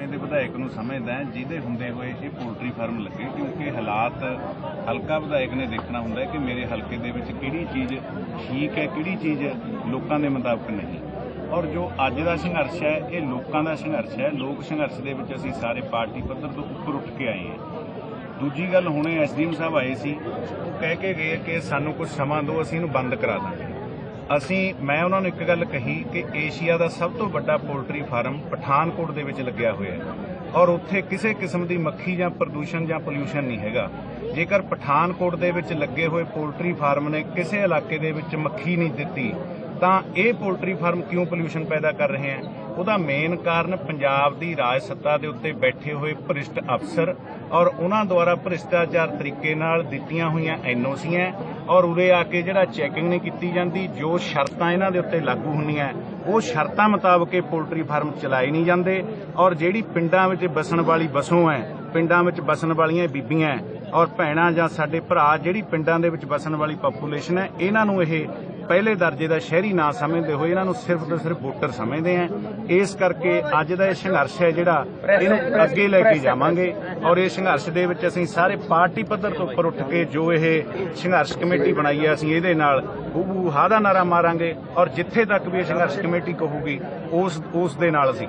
ਮੈਂ ਦੇ ਵਿਧਾਇਕ ਨੂੰ ਸਮਝਦਾ ਜਿਹਦੇ ਹੁੰਦੇ ਹੋਏ ਇਹ ਪੋਲਟਰੀ ਫਾਰਮ ਲੱਗੇ, ਕਿਉਂਕਿ ਹਾਲਾਤ ਹਲਕਾ ਵਿਧਾਇਕ ਨੇ ਦੇਖਣਾ ਹੁੰਦਾ ਕਿ ਮੇਰੇ ਹਲਕੇ ਦੇ ਵਿੱਚ ਕਿਹੜੀ ਚੀਜ਼ ਠੀਕ ਹੈ, ਕਿਹੜੀ ਚੀਜ਼ ਲੋਕਾਂ ਦੇ ਮੁਤਾਬਕ ਨਹੀਂ। ਔਰ ਜੋ ਅੱਜ ਦਾ ਸੰਘਰਸ਼ ਹੈ, ਇਹ ਲੋਕਾਂ ਦਾ ਸੰਘਰਸ਼ ਹੈ। ਲੋਕ ਸੰਘਰਸ਼ ਦੇ ਵਿੱਚ ਅਸੀਂ ਸਾਰੇ ਪਾਰਟੀ ਪੱਧਰ ਤੋਂ ਉੱਪਰ ਉੱਠ ਕੇ ਆਏ ਹਾਂ। ਦੂਜੀ ਗੱਲ, ਹੁਣੇ ਐਸਡੀਐਮ ਸਾਹਿਬ ਆਏ ਸੀ, ਉਹ ਕਹਿ ਕੇ ਗਏ ਕਿ ਸਾਨੂੰ ਕੁਝ ਸਮਾਂ ਦਿਓ, ਅਸੀਂ ਇਹਨੂੰ ਬੰਦ ਕਰਾ ਦਾਂਗੇ। ਅਸੀਂ, ਮੈਂ ਉਹਨਾਂ ਨੂੰ ਇੱਕ ਗੱਲ ਕਹੀ ਕਿ ਏਸ਼ੀਆ ਦਾ ਸਭ ਤੋਂ ਵੱਡਾ ਪੋਲਟਰੀ ਫਾਰਮ ਪਠਾਨਕੋਟ ਦੇ ਵਿੱਚ ਲੱਗਿਆ ਹੋਇਆ ਹੈ। ਔਰ ਉੱਥੇ ਕਿਸੇ ਕਿਸਮ ਦੀ ਮੱਖੀ ਜਾਂ ਪ੍ਰਦੂਸ਼ਣ ਜਾਂ ਪੋਲਿਊਸ਼ਨ ਨਹੀਂ ਹੈਗਾ। ਜੇਕਰ ਪਠਾਨਕੋਟ ਦੇ ਵਿੱਚ ਲੱਗੇ ਹੋਏ ਪੋਲਟਰੀ ਫਾਰਮ ਨੇ ਕਿਸੇ ਇਲਾਕੇ ਦੇ ਵਿੱਚ ਮੱਖੀ ਨਹੀਂ ਦਿੱਤੀ ਤਾਂ ਇਹ ਪੋਲਟਰੀ ਫਾਰਮ ਕਿਉਂ ਪੋਲਿਊਸ਼ਨ ਪੈਦਾ ਕਰ ਰਹੇ ਹਨ? ਉਹਦਾ ਮੇਨ ਕਾਰਨ ਪੰਜਾਬ ਦੀ ਰਾਜ ਸੱਤਾ ਦੇ ਉੱਤੇ ਬੈਠੇ ਹੋਏ ਭ੍ਰਿਸ਼ਟ ਅਫਸਰ ਔਰ ਉਹਨਾਂ ਦੁਆਰਾ ਭ੍ਰਿਸ਼ਟਾਚਾਰ ਤਰੀਕੇ ਨਾਲ ਦਿੱਤੀਆਂ ਹੋਈਆਂ ਐਨਓਸੀਆਂ ਔਰ ਉਰੇ ਆ ਕੇ ਜਿਹੜਾ ਚੈਕਿੰਗ ਨਹੀਂ ਕੀਤੀ ਜਾਂਦੀ, ਜੋ ਸ਼ਰਤਾਂ ਇਹਨਾਂ ਦੇ ਉੱਤੇ ਲਾਗੂ ਹੁੰਦੀਆਂ, ਉਹ ਸ਼ਰਤਾਂ ਮੁਤਾਬਕ ਇਹ ਪੋਲਟਰੀ ਫਾਰਮ ਚਲਾਏ ਨਹੀਂ ਜਾਂਦੇ ਔਰ ਜਿਹੜੀ ਪਿੰਡਾਂ ਵਿੱਚ ਬਸਣ ਵਾਲੀ ਬਸੋਂ ਹੈ, ਪਿੰਡਾਂ ਵਿੱਚ ਬਸਣ ਵਾਲੀਆਂ ਬੀਬੀਆਂ ਔਰ ਭੈਣਾਂ ਜਾਂ ਸਾਡੇ ਭਰਾ ਜਿਹੜੀ ਪਿੰਡਾਂ ਦੇ ਵਿੱਚ ਬਸਣ ਵਾਲੀ ਪਾਪੂਲੇਸ਼ਨ ਹੈ, ਇਹਨਾਂ ਨੂੰ ਇਹ ਪਹਿਲੇ ਦਰਜੇ ਦਾ ਸ਼ਹਿਰੀ ਨਾ ਸਮਝਦੇ ਹੋਏ ਇਹਨਾਂ ਨੂੰ ਸਿਰਫ ਤੇ ਸਿਰਫ ਵੋਟਰ ਸਮਝਦੇ ਆ। ਇਸ ਕਰਕੇ ਅੱਜ ਦਾ ਇਹ ਸੰਘਰਸ਼ ਹੈ ਜਿਹੜਾ ਇਹਨੂੰ ਅੱਗੇ ਲੈ ਕੇ ਜਾਵਾਂਗੇ ਔਰ ਇਹ ਸੰਘਰਸ਼ ਦੇ ਵਿੱਚ ਅਸੀਂ ਸਾਰੇ ਪਾਰਟੀ ਪੱਧਰ ਤੋਂ ਉੱਪਰ ਉੱਠ ਕੇ ਜੋ ਇਹ ਸੰਘਰਸ਼ ਕਮੇਟੀ ਬਣਾਈ ਹੈ ਅਸੀਂ ਇਹਦੇ ਨਾਲ ਹੂਬੂ ਹਾ ਦਾ ਨਾਰਾ ਮਾਰਾਂਗੇ ਔਰ ਜਿੱਥੇ ਤੱਕ ਵੀ ਇਹ ਸੰਘਰਸ਼ ਕਮੇਟੀ ਕਹੂਗੀ, ਉਸ ਉਸ ਦੇ ਨਾਲ ਅਸੀਂ